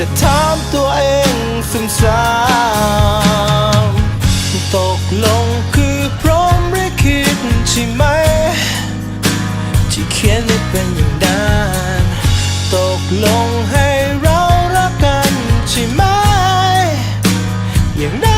แต่ถามตัวเองซ้ำๆตกลงคือพร้อมหรือคิดใช่ไหม ที่เขียนได้เป็นอย่างนั้นตกลงให้เรารักกันใช่ไหม อย่างนั้น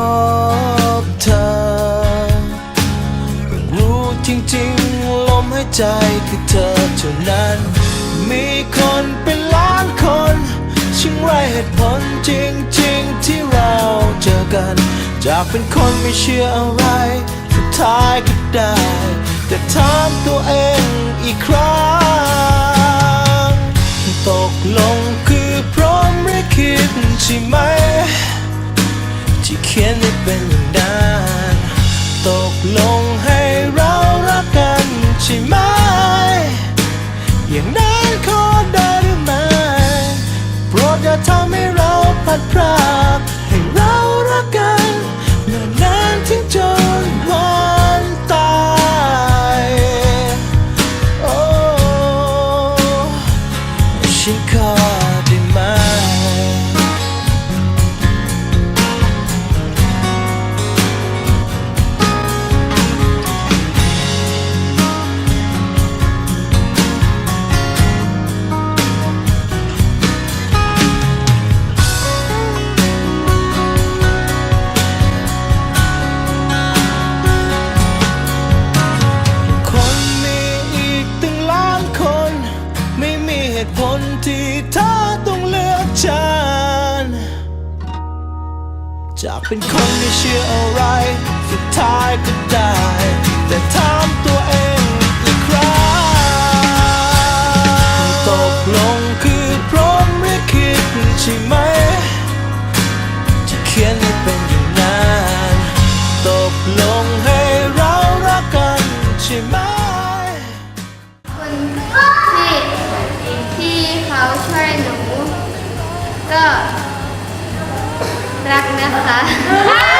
คือเธอเท่านั้น มีคนเป็นล้านคนช่างไรเหตุผลจริงๆ ที่เราเจอกัน จากเป็นคนไม่เชื่ออะไร สุดท้ายก็ได้ แต่ถามตัวเองอีกครั้ง ตกลงคือพร้อมหรือคิดใช่ไหม ที่เขียนไม่เป็นอย่างนั้น ที่เธอต้องเลือกฉัน จากเป็นคนไม่เชื่ออะไร สุดท้ายก็ได้ แต่ถามตัวเองอีกครั้งตกลงคือพร้อมหรือคิดใช่ไหม ที่เขียนให้เป็นอย่างนั้นตกลงให้เรารักกันใช่ไหม ก็รักนะคะ